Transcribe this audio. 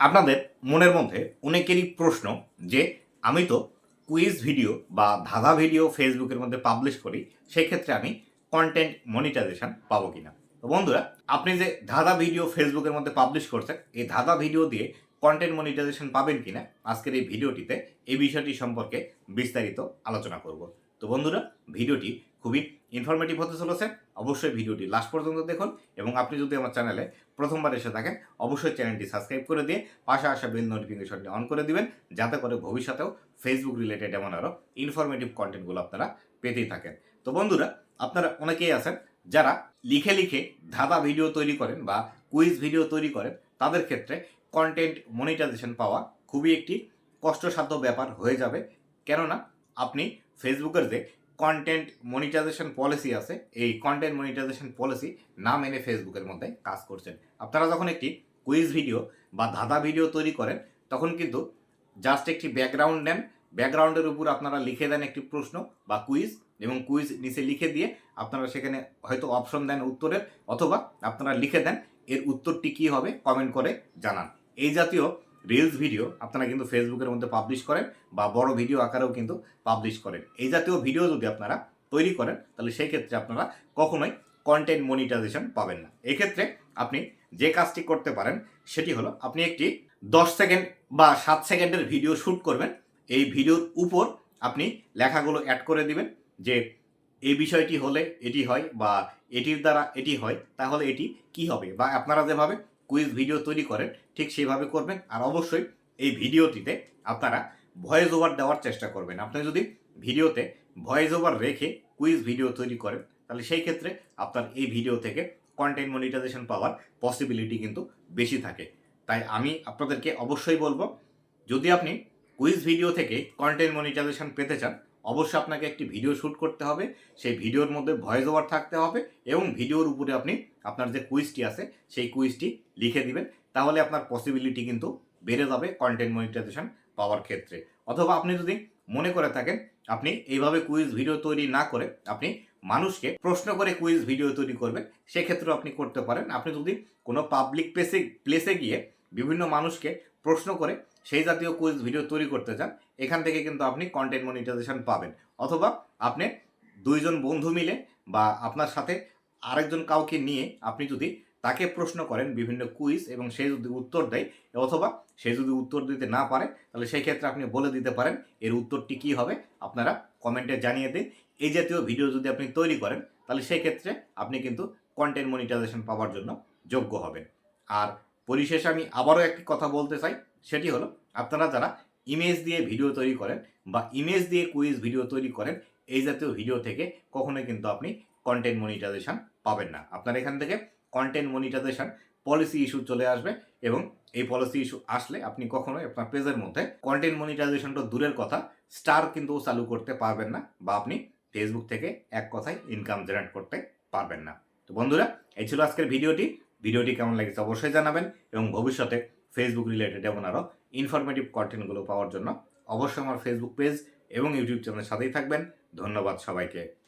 আপনাদের মনের মধ্যে অনেকেরই প্রশ্ন যে, আমি তো কুইজ ভিডিও বা ধাঁধা ভিডিও ফেসবুকের মধ্যে পাবলিশ করি, সেক্ষেত্রে আমি কন্টেন্ট মনিটাইজেশন পাবো কিনা? তো বন্ধুরা, আপনি যে ধাঁধা ভিডিও ফেসবুকের মধ্যে পাবলিশ করছেন, এই ধাঁধা ভিডিও দিয়ে কন্টেন্ট মনিটাইজেশন পাবেন কিনা? আজকের এই ভিডিওটিতে এই বিষয়টি সম্পর্কে বিস্তারিত আলোচনা করব। তো বন্ধুরা ভিডিওটি খুবই ইনফরমেটিভ হতে চলেছে। অবশ্যই ভিডিওটি লাস্ট পর্যন্ত দেখুন এবং আপনি যদি আমার চ্যানেলে প্রথমবার এসে থাকেন, অবশ্যই চ্যানেলটি সাবস্ক্রাইব করে দিয়ে পাশে আসা বেল নোটিফিকেশনটি অন করে দিবেন, যাতে করে ভবিষ্যতেও ফেসবুক রিলেটেড এমন আরও ইনফরমেটিভ কন্টেন্টগুলো আপনারা পেতেই থাকেন। তো বন্ধুরা, আপনারা অনেকেই আছেন যারা লিখে লিখে ধাঁধা ভিডিও তৈরি করেন বা কুইজ ভিডিও তৈরি করেন, তাদের ক্ষেত্রে কন্টেন্ট মনিটাইজেশন পাওয়া খুবই একটি কষ্টসাধ্য ব্যাপার হয়ে যাবে। কেননা, আপনি ফেসবুকের যে কন্টেন্ট মনিটাইজেশন পলিসি আছে, এই কন্টেন্ট মনিটাইজেশন পলিসি না মেনে ফেসবুকের মধ্যে কাজ করছেন। আপনারা যখন একটি কুইজ ভিডিও বা ধাঁধা ভিডিও তৈরি করেন, তখন কিন্তু জাস্ট একটি ব্যাকগ্রাউন্ড নেন। ব্যাকগ্রাউন্ডের উপর আপনারা লিখে দেন একটি প্রশ্ন বা কুইজ এবং কুইজ নিচে লিখে দিয়ে আপনারা সেখানে হয়তো অপশন দেন উত্তরের অথবা আপনারা লিখে দেন এর উত্তরটি কী হবে কমেন্ট করে জানান। এই জাতীয় রিলস ভিডিও আপনারা কিন্তু ফেসবুকের মধ্যে পাবলিশ করেন বা বড় ভিডিও আকারেও কিন্তু পাবলিশ করেন। এই জাতীয় ভিডিও যদি আপনারা তৈরি করেন, তাহলে সেই ক্ষেত্রে আপনারা কখনোই কন্টেন্ট মনিটাইজেশন পাবেন না। এক্ষেত্রে আপনি যে কাজটি করতে পারেন, সেটি হলো আপনি একটি দশ সেকেন্ড বা সাত সেকেন্ডের ভিডিও শ্যুট করবেন। এই ভিডিওর উপর আপনি লেখাগুলো অ্যাড করে দিবেন যে এই বিষয়টি হলে এটি হয় বা এটির দ্বারা এটি হয়, তাহলে এটি কি হবে? বা আপনারা যেভাবে কুইজ ভিডিও তৈরি করেন, ঠিক সেইভাবে করবেন। আর অবশ্যই এই ভিডিওটিতে আপনারা ভয়েস ওভার দেওয়ার চেষ্টা করবেন। আপনি যদি ভিডিওতে ভয়েস ওভার রেখে কুইজ ভিডিও তৈরি করেন, তাহলে সেই ক্ষেত্রে আপনার এই ভিডিও থেকে কন্টেন্ট মনিটাইজেশন পাওয়ার পসিবিলিটি কিন্তু বেশি থাকে। তাই আমি আপনাদেরকে অবশ্যই বলব, যদি আপনি কুইজ ভিডিও থেকে কন্টেন্ট মনিটাইজেশন পেতে চান অবশ্যই আপনাকে একটি ভিডিও শ্যুট করতে হবে। সেই ভিডিওর মধ্যে ভয়েস ওভার থাকতে হবে এবং ভিডিওর উপরে আপনি আপনার যে কুইজটি আছে, সেই কুইজটি লিখে দিবেন। তাহলে আপনার পসিবিলিটি কিন্তু বেড়ে যাবে কন্টেন্ট মনিটাইজেশন পাওয়ার ক্ষেত্রে। অথবা আপনি যদি মনে করে থাকেন, আপনি এইভাবে কুইজ ভিডিও তৈরি না করে আপনি মানুষকে প্রশ্ন করে কুইজ ভিডিও তৈরি করবেন, সেক্ষেত্রেও আপনি করতে পারেন। আপনি যদি কোনো পাবলিক প্লেসে প্লেসে গিয়ে বিভিন্ন মানুষকে প্রশ্ন করে সেই জাতীয় কুইজ ভিডিও তৈরি করতে চান, এখান থেকে কিন্তু আপনি কন্টেন্ট মনিটাইজেশন পাবেন। অথবা আপনি দুইজন বন্ধু মিলে বা আপনার সাথে আরেকজন কাউকে নিয়ে আপনি যদি তাকে প্রশ্ন করেন বিভিন্ন কুইজ এবং সে যদি উত্তর দেয়, অথবা সে যদি উত্তর দিতে না পারে, তাহলে সেই ক্ষেত্রে আপনি বলে দিতে পারেন এর উত্তরটি কী হবে, আপনারা কমেন্টে জানিয়ে দিন। এই জাতীয় ভিডিও যদি আপনি তৈরি করেন, তাহলে সেই ক্ষেত্রে আপনি কিন্তু কন্টেন্ট মনিটাইজেশন পাওয়ার জন্য যোগ্য হবেন। আর পরিশেষে আমি আবারও একটি কথা বলতে চাই, সেটি হলো আপনারা যারা ইমেজ দিয়ে ভিডিও তৈরি করেন বা ইমেজ দিয়ে কুইজ ভিডিও তৈরি করেন, এই জাতীয় ভিডিও থেকে কখনোই কিন্তু আপনি কন্টেন্ট মনিটাইজেশন পাবেন না। আপনার এখান থেকে কন্টেন্ট মনিটাইজেশন পলিসি ইস্যু চলে আসবে এবং এই পলিসি ইস্যু আসলে আপনি কখনোই আপনার পেজের মধ্যে কন্টেন্ট মনিটাইজেশনটা দূরের কথা স্টার কিন্তু চালু করতে পারবেন না বা আপনি ফেসবুক থেকে এক কথায় ইনকাম জেনারেট করতে পারবেন না। তো বন্ধুরা, এই ছিল আজকের ভিডিওটি। ভিডিওটি কেমন লেগেছে অবশ্যই জানাবেন এবং ভবিষ্যতে ফেসবুক রিলেটেড এমন আরও ইনফরমেটিভ কন্টেন্টগুলো পাওয়ার জন্য অবশ্যই আমার ফেসবুক পেজ এবং ইউটিউব চ্যানেলের সাথেই থাকবেন। ধন্যবাদ সবাইকে।